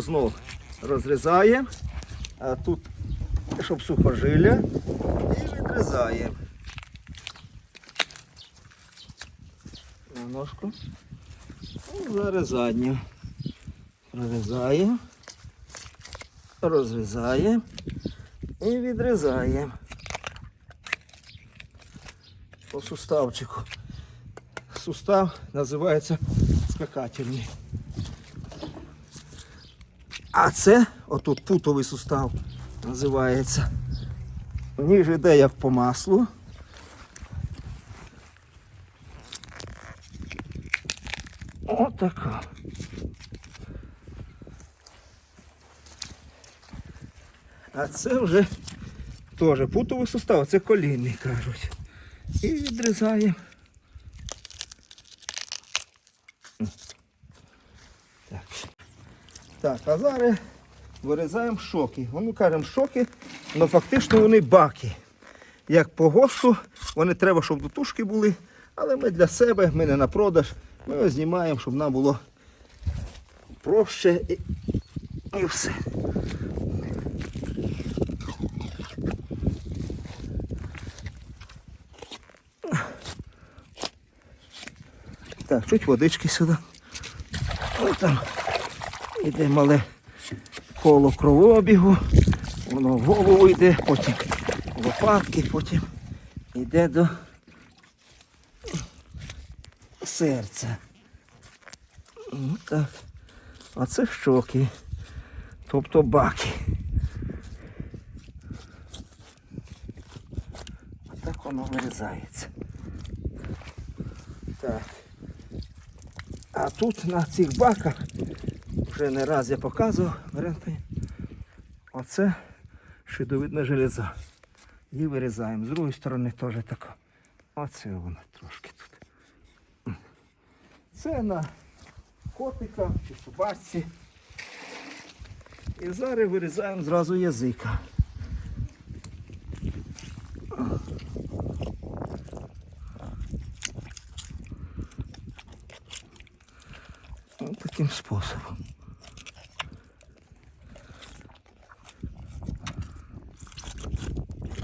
Знов розрізаємо, а тут, щоб сухожилля, і відрізаємо. Ножку. Зараз задню. Прорізаємо, розрізаємо і відрізаємо. По суставчику. Сустав називається скакательний. А це отут путовий сустав називається. Ніж іде як по маслу. Отака. А це вже теж путовий сустав, це колінний кажуть. І відрізаємо. Так, а зараз вирізаємо шоки. Вони кажемо шоки, але фактично вони баки. Як по ГОСТу, вони треба, щоб до тушки були, але ми для себе, ми не на продаж, ми його знімаємо, щоб нам було проще і, і все. Так, чуть водички сюди. Ось там іде мале коло кровообігу, воно в голову йде, потім лопатки, потім йде до серця. Ну, так. А це щоки, тобто баки. А так воно вирізається. Так. А тут на цих баках, вже не раз я показував, оце шидовидна железа. Її вирізаємо. З другої сторони теж така. Оце воно трошки тут. Це на котика чи собачці. І зараз вирізаємо зразу язика. Таким способом.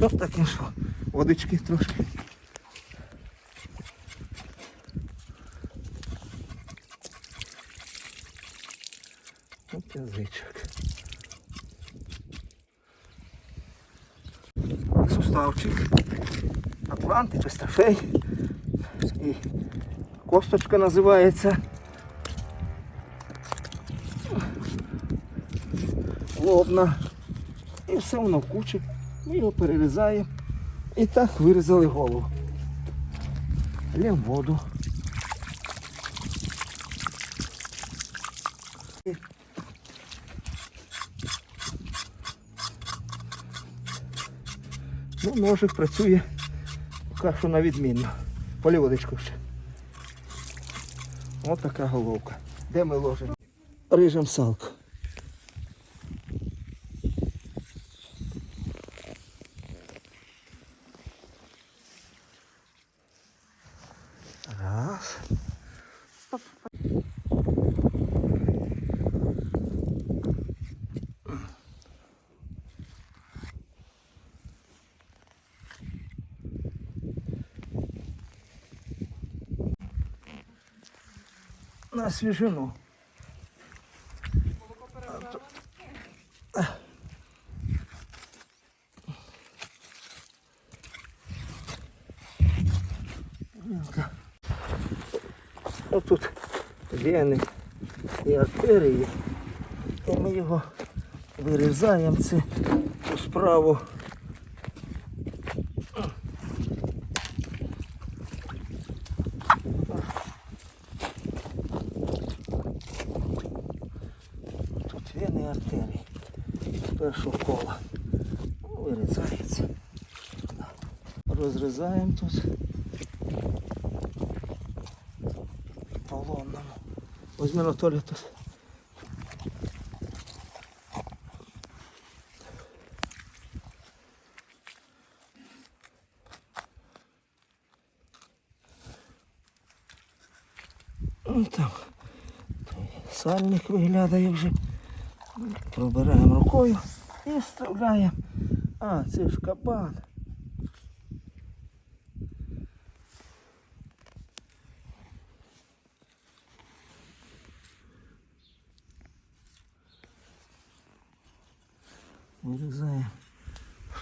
Ось таким способом. Водички трошки. Ось язичок. Суставчик. Атлант, пестафей. І косточка називається. лобна. І все воно в кучі. Ми його перерізаємо. І так вирізали голову. Лємо воду. Ну, ножик працює що на відмінно. Полі водичку ще. Ось така головка. Де ми ложимо? Рижем салку. Свіжину. Отут вени і артерії. І ми його вирізаємо це у справу. Тут вени і артерії. З першого кола. Вирізається. Розрізаємо тут. полонному. Возьми Анатолій тут. Ну, там сальник виглядає вже Пробираємо рукою і вставляємо. А, це ж кабан. Вирізаємо,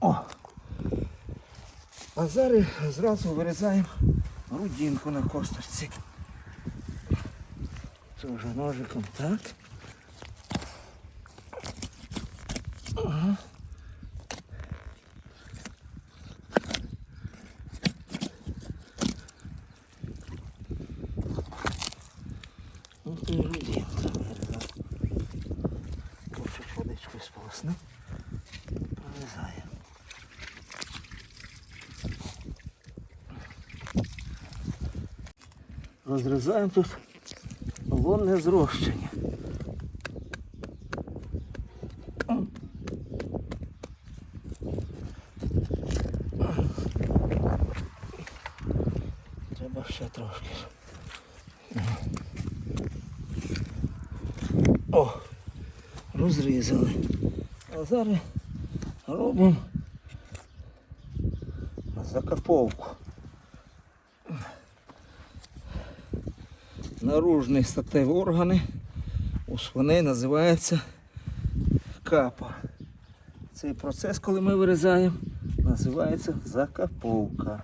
О! А зараз зразу вирізаємо грудинку на косточці. Це вже ножиком так. Ага. От і грудинка вирізав. Тут чуть водичкою сполосни. Прорізаємо. Розрізаємо тут лонне зрощення. Треба ще трошки. О, розрізали. А зараз робимо закаповку. Наружні статеві органи у свиней називається капа. Цей процес, коли ми вирізаємо, називається закаповка.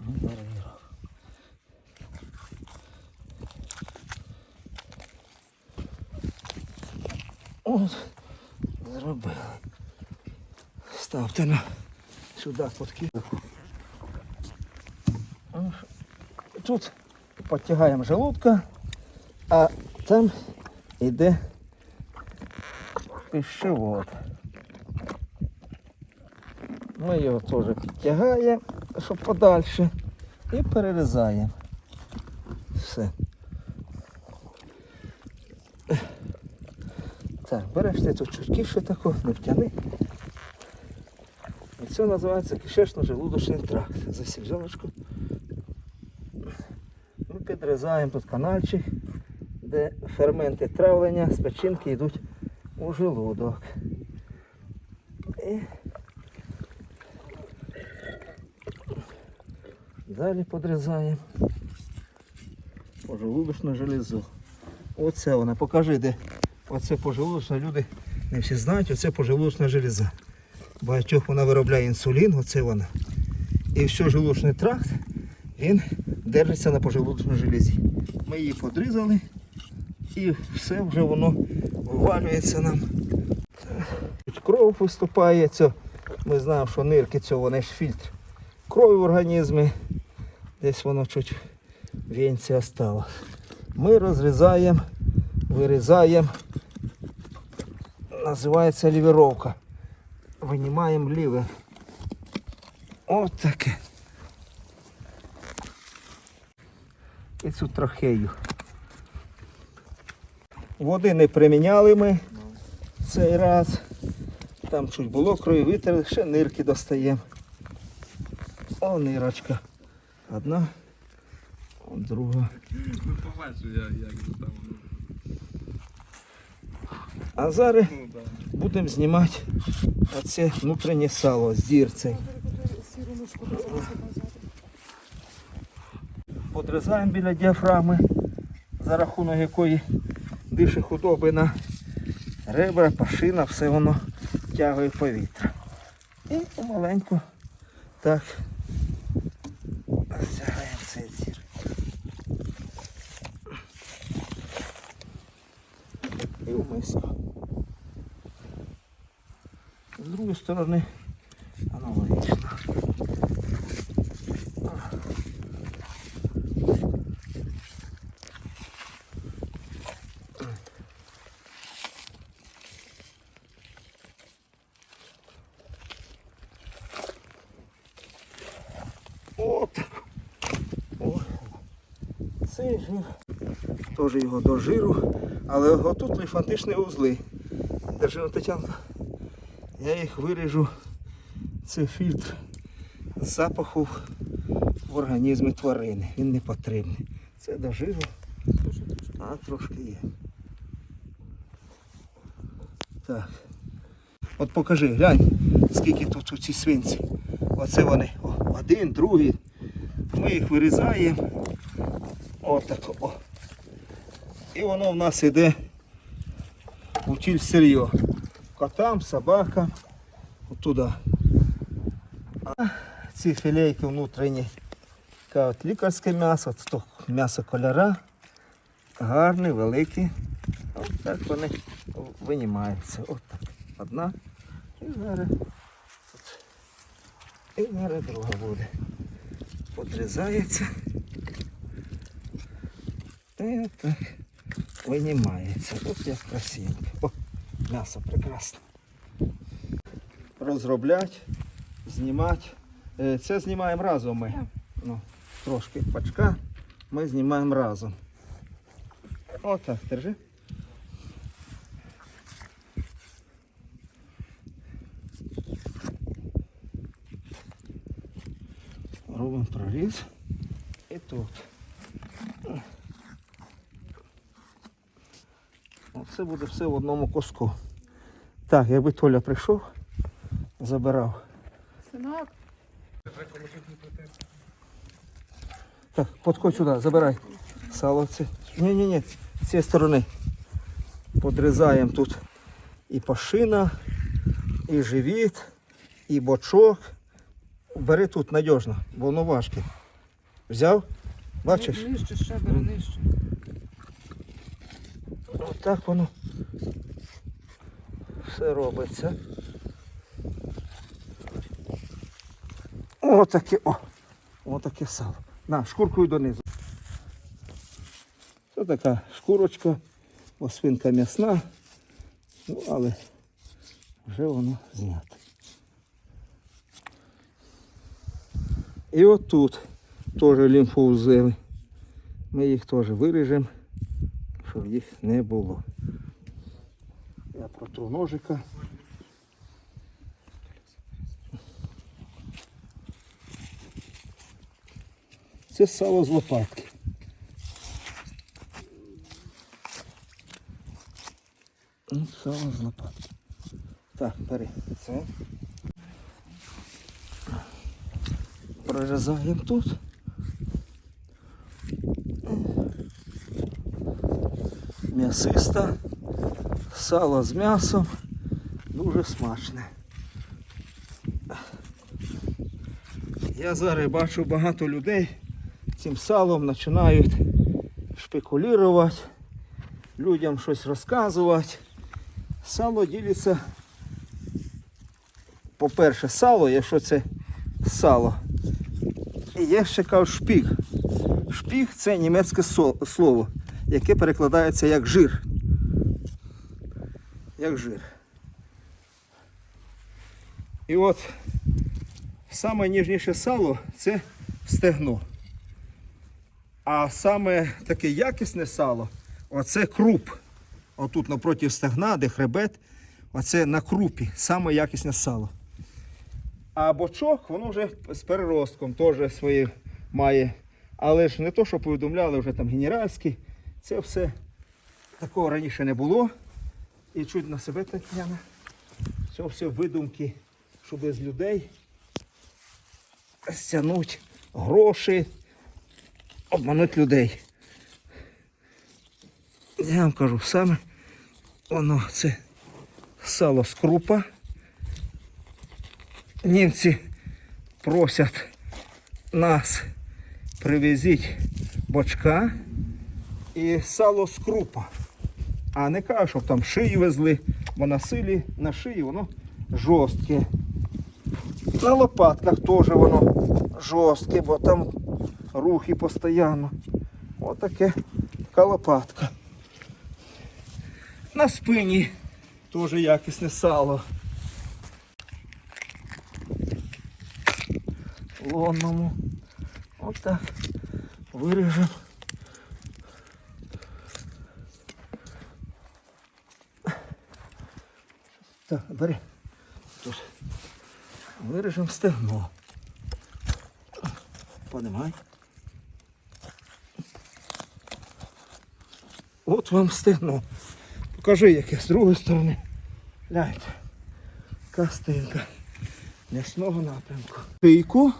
Ну. От, зробили. Ставте на сюди подкидку. Тут підтягаємо желудка, а там йде пищевод. Ми його теж підтягаємо, щоб подальше, і перерізаємо. Все. Так, береш ти тут чуткіше таку, не втяни. І це називається кишечно-желудочний тракт. За сільжоночку. Ми підрізаємо тут канальчик, де ферменти травлення з печінки йдуть у желудок. І далі подрізаємо пожелудочну железу. Оце вона, покажи, де оце пожелудочна, люди не всі знають, оце пожелудочна железа. Багатьох вона виробляє інсулін, оце вона. І все желудочний тракт, він держиться на пожелудочній железі. Ми її подрізали і все вже воно вивалюється нам. Кров виступає, ми знаємо, що нирки це вони ж фільтр крові в організмі. Десь воно чуть венці осталось. Ми розрізаємо, вирізаємо, називається ліверовка. Винімаємо ліве. От. І цю трахею. Води не приміняли ми цей раз. Там чуть було крові витерли, ще нирки достаємо. О, нирочка. Одна, друга. Ну, побачу я, як там. А зараз будемо знімати оце внутрішнє сало з дірцею. Подрізаємо біля діафрагми, за рахунок якої дише худоби ребра, пашина, все воно тягує повітря. І помаленьку так розтягаємо цей зір. І в миску. З другої сторони аналогічно. Цей жир. Теж його до жиру. Але отут ліфантичні узли. Держи на Тетянка. Я їх виріжу. Це фільтр запаху в організмі тварини. Він не потрібний. Це до жиру. А трошки є. Так. От покажи, глянь, скільки тут у цій свинці. Оце вони. О, один, другий. Ми їх вирізаємо. Отак. О. І воно в нас іде у тіль сир'йо. Котам, собакам. Туди. А ці філейки внутрішні. Кажуть, лікарське м'ясо, то м'ясо коляра. Гарні, великі. От так вони винімаються. От так. Одна. І зараз. І зараз друга буде. Подрізається. І от так винімається. От як красивенько. О, м'ясо прекрасне. Розроблять, знімати. Е, Це знімаємо разом ми. Ну, трошки пачка. Ми знімаємо разом. Отак, держи. Робимо проріз. І тут. Це буде все в одному куску. Так, якби Толя прийшов, забирав. Синок, Так, подходь сюди, забирай. Сало це. Ні, ні, ні, з цієї сторони. Подрізаємо тут і пашина, і живіт, і бочок. Бери тут надіжно, бо воно важке. Взяв? Бачиш? нижче ще бери нижче. Отак воно все робиться. Отаке, о! Отаке сало. На, шкуркою донизу. Це така шкурочка, о, свинка м'ясна, ну, але вже воно знято. І отут теж лімфоузели. Ми їх теж виріжемо щоб їх не було. Я протру ножика. Це сало з лопатки. Ну, Сало з лопатки. Так, бери це. Прорізаємо тут. М'ясиста, сало з м'ясом, дуже смачне. Я зараз бачу багато людей цим салом починають шпекулювати, людям щось розказувати. Сало ділиться, по-перше, сало, якщо це сало. І є ще кажуть шпіг. Шпіг це німецьке слово яке перекладається як жир. Як жир. І от саме ніжніше сало це стегно. А саме таке якісне сало оце круп. Отут напроти стегна, де хребет, оце на крупі, саме якісне сало. А бочок, воно вже з переростком теж своє має. Але ж не то, що повідомляли вже там генеральський. Це все такого раніше не було. І чуть на себе Тетяна. Це все видумки, щоб з людей стягнути гроші, обманути людей. Я вам кажу, саме воно це сало з крупа. Німці просять нас привезіть бочка і сало з крупа. А не кажуть, щоб там шиї везли, бо на силі на шиї воно жорстке. На лопатках теж воно жорстке, бо там рухи постійно. Отаке така лопатка. На спині теж якісне сало. Лонному. Отак. Виріжемо Так, бери. Тут. Виріжемо стегно. Подимай. От вам стегно. Покажи, яке з другої сторони. Гляньте. Кастинка. М'ясного напрямку. Шийку.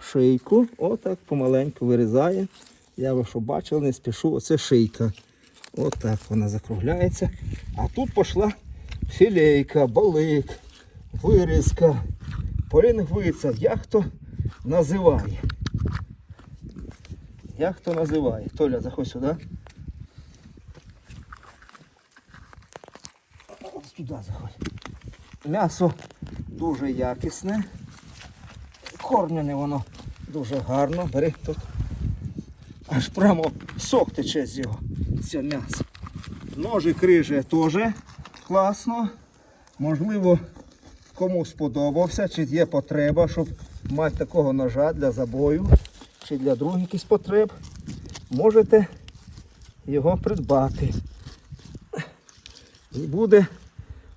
Шийку. Отак помаленьку вирізає. Я ви що бачили, не спішу. Оце шийка. Отак вона закругляється. А тут пішла філейка, балик, вирізка, полінгвиця. Як хто називає? Як хто називає? Толя, заходь сюди. Ось туди заходь. М'ясо дуже якісне. Кормлене воно дуже гарно. Бери тут. Аж прямо сок тече з його, цього м'яса. Ножик риже теж класно. Можливо, кому сподобався, чи є потреба, щоб мати такого ножа для забою, чи для других якихось потреб. Можете його придбати. І буде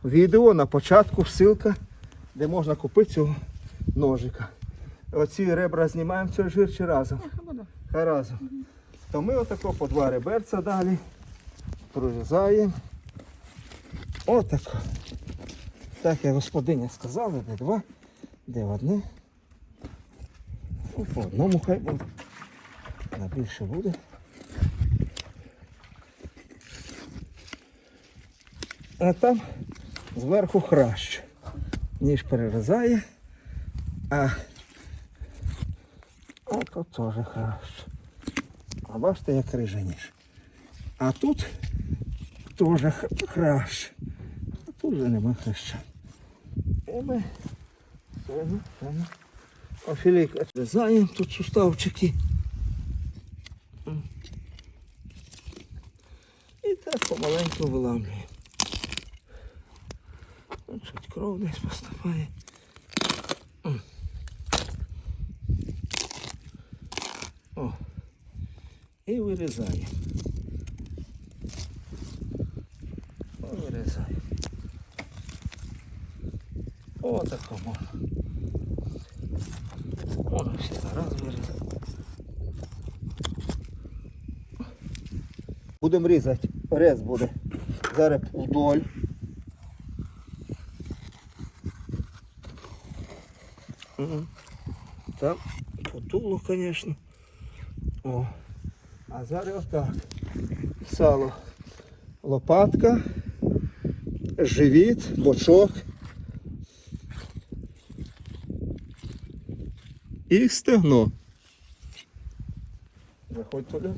відео на початку ссылка, де можна купити цього ножика. Оці ребра знімаємо цей жир чи разом. Хай разом. То ми отако по два реберця далі прорізаємо. Отако. Так як господиня сказала, де два, де одне. Ну, По одному хай буде. На більше буде. А там зверху хращ. Ніж перерізає, а от тут теж хращ. А бачите, як рижа ніж. А тут теж хращ. Тут вже нема храща. І ми. Офілійка відрізаємо тут суставчики. І так помаленьку виламлюємо. От Чуть кров десь поступає. О. І вирізаємо. О, вирізаємо. О, тако можна. Можна всі зараз вирізати. Будемо різати. Рез буде. Зараз вдоль. Мгм. Там потуло, звісно. О. А зараз отак. Сало. Лопатка, живіт, бочок. І стегно. Заходь туди.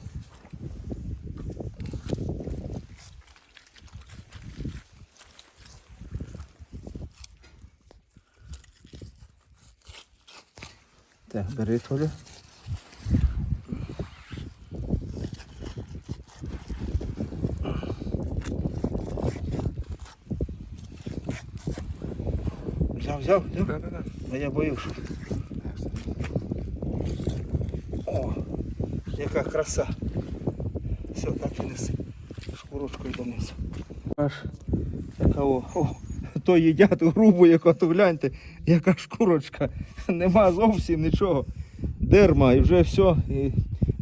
Так, бери Толя. Взяв, взяв, взяв. А я боюсь. Яка краса. Все, так і неси. Шкурочкою донесу. Аж така о, то їдять грубу, яку, то гляньте, яка шкурочка. Нема зовсім нічого. Дерма і вже все. І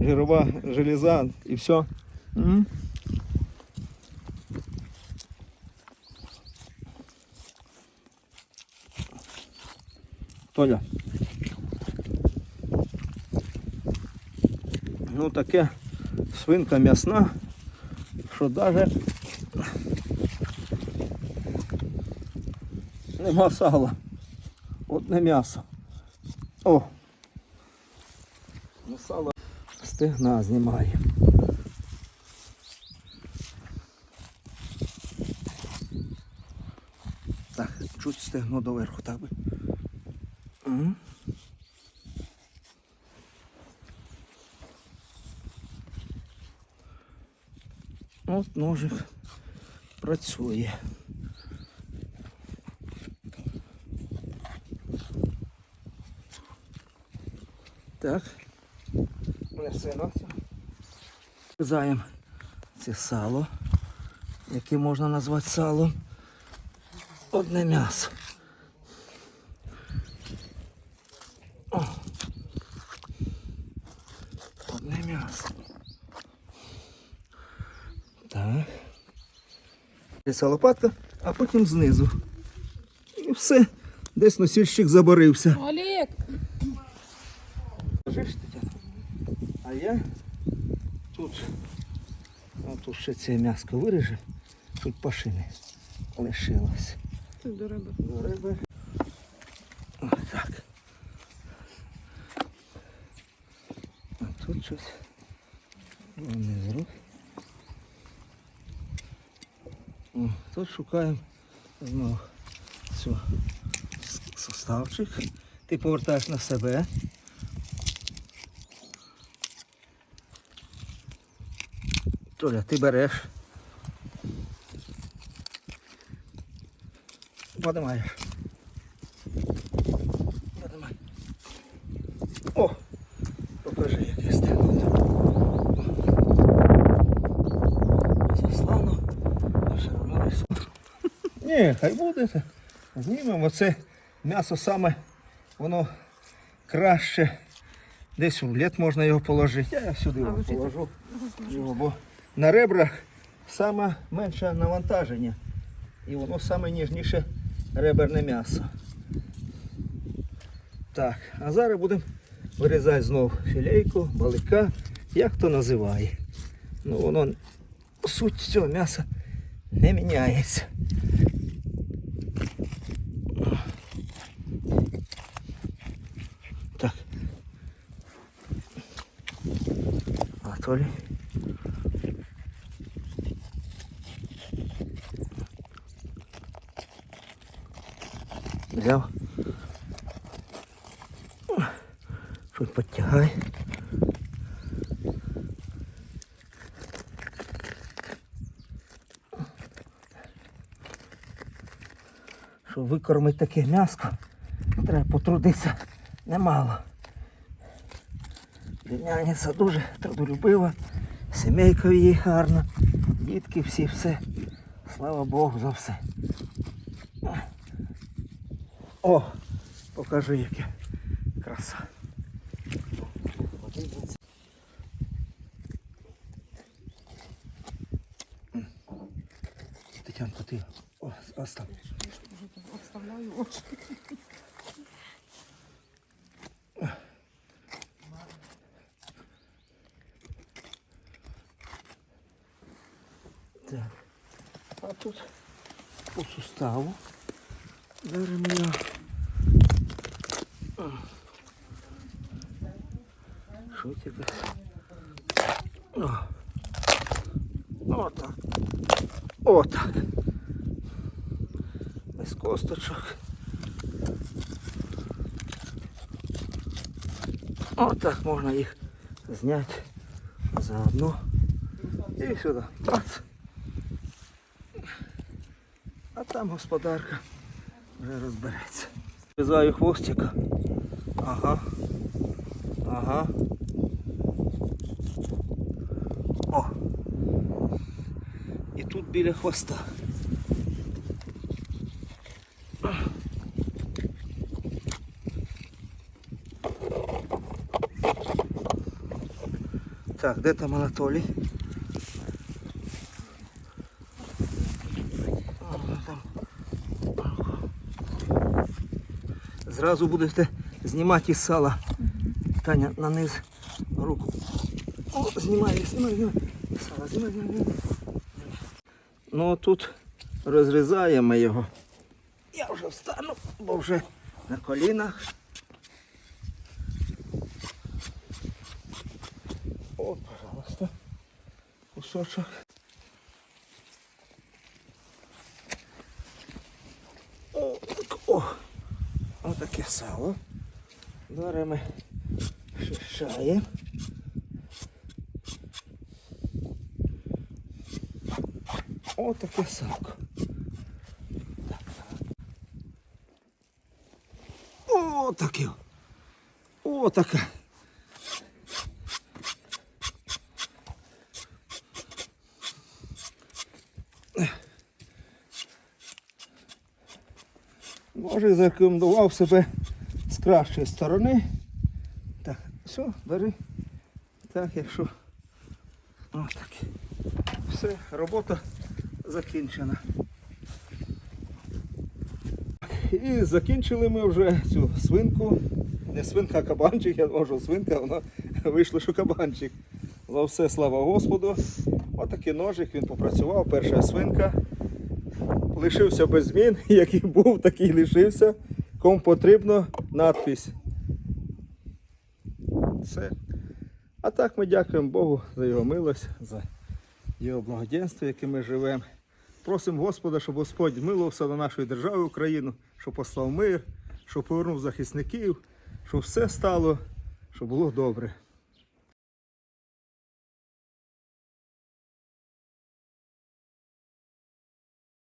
жирова железа і все. М? Толя. Ну таке свинка м'ясна, що навіть нема сала. Одне м'ясо. О! Ну сало стегна знімає. Так, чуть стегно доверху, так би. Мгм. От ножик працює. Так. Неси на це. Заєм це сало, яке можна назвати салом. одне м'ясо. О. Одне м'ясо. Так. Ця лопатка, а потім знизу. І все. Десь носільщик заборився. Олег! А я тут, а тут ще це м'яско виріжу, тут пашини лишилось. Тут до риби. До риби. Ось так. А тут щось внизу. О, Шукаємо знову цю составчик. Ти повертаєш на себе. Толя, ти береш. Подимаєш. Подимай. О! Покажи, яке стекло. Заслано. А все одно високо. Ні, хай буде. Знімемо це м'ясо саме, воно краще. Десь в рулет можна його положити. Я сюди його положу. Його, бо на ребрах саме менше навантаження. І воно саме ніжніше реберне м'ясо. Так, а зараз будемо вирізати знову філейку, балика, як хто називає. Ну воно суть цього м'яса не міняється. Анатолій. Взяв. Чуть підтягай. Щоб викормити таке м'яско, треба потрудитися немало. Племянниця дуже трудолюбива, сімейка її гарна, дітки всі все. Слава Богу за все. О, покажи яке краса. Тетянко, ти о, остав. Обставляю очі. Так. А тут Беремо його. О. Що тебе? Отак. Отак. Без косточок. Отак можна їх зняти заодно. І сюди. Бац. А там господарка вже розбереться. В'язаю хвостика. Ага. Ага. О. І тут біля хвоста. Так, де там Анатолій? Зразу будете знімати із сала. Таня на низ руку. О, знімай, знімай, знімай. Знімай, знімай, знімай. Ну тут розрізаємо його. Я вже встану, бо вже на колінах. О, пожалуйста. Кусочок. О, так, о. Отаке сало. Зараз ми шишаємо. Отаке салко. Так. О, таке. О, таке. Ножик зарекомендував себе кращої сторони. Так, все, бери. Так, якщо. Отак. Все, робота закінчена. І закінчили ми вже цю свинку. Не свинка, а кабанчик, я можу свинка, воно вийшло, що кабанчик. За все слава Господу. Отакий ножик він попрацював, перша свинка. Лишився без змін, який був, такий лишився. Кому потрібно, надпись. Все. А так ми дякуємо Богу за його милость, за його благоденство, яке ми живемо. Просимо Господа, щоб Господь милувався на нашої держави Україну, щоб послав мир, щоб повернув захисників, щоб все стало, щоб було добре.